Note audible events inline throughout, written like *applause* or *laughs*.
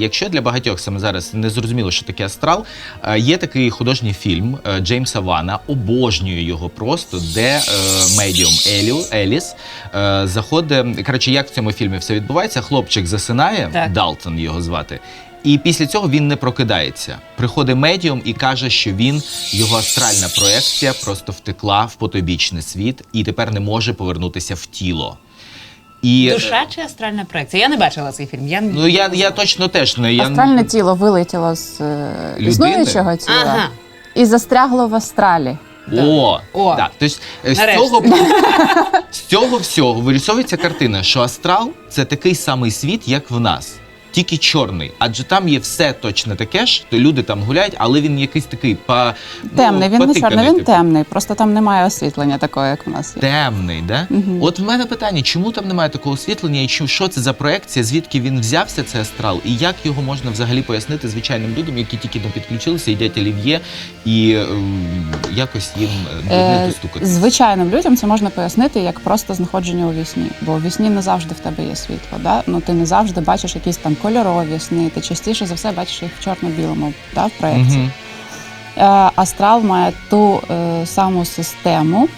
Якщо для багатьох саме зараз не зрозуміло, що таке астрал, е, є такий художній фільм е, Джеймса Вана, обожнюю його просто, де е, медіум Еліо, Еліс е, заходить. Коротше, як в цьому фільмі все відбувається, хлопчик засинає, Так. Далтон його звати. І після цього він не прокидається. Приходить медіум і каже, що він його астральна проекція просто втекла в потойбічний світ і тепер не може повернутися в тіло. І Душа чи астральна проекція? Я не бачила цей фільм. Я... ну я, я точно теж не я Астральне тіло вилетіло з е, Людини? існуючого тіла Ага. і застрягло в астралі. О, О. Да. Тобто, е, з Нарешті. цього, *laughs* з цього всього вирісовується картина, що астрал це такий самий світ, як в нас. Тільки чорний, адже там є все точно таке ж, то люди там гуляють, але він якийсь такий па, Темний, він не чорний, він типу. темний. Просто там немає освітлення такого, як в нас є. Темний, да? Мгм. От в мене питання, чому там немає такого освітлення, і чу- що це за проекція, звідки він взявся, цей астрал, і як його можна взагалі пояснити звичайним людям, які тільки не підключилися, їдять олів'є, і ем, якось їм е, не Е. Звичайним людям це можна пояснити як просто знаходження у вісні. Бо у вісні не завжди в тебе є світло. Да? Ну ти не завжди бачиш якісь там кольорові сни. Ти частіше за все бачиш їх в чорно-білому та в проєкції. Мгм. Е, Астрал має ту е, саму систему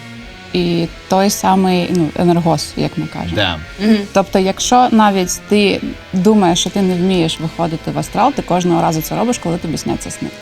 і той самий ну, енергос, як ми кажемо. Да. Мгм. Тобто, якщо навіть ти думаєш, що ти не вмієш виходити в астрал, ти кожного разу це робиш, коли тобі сняться сни.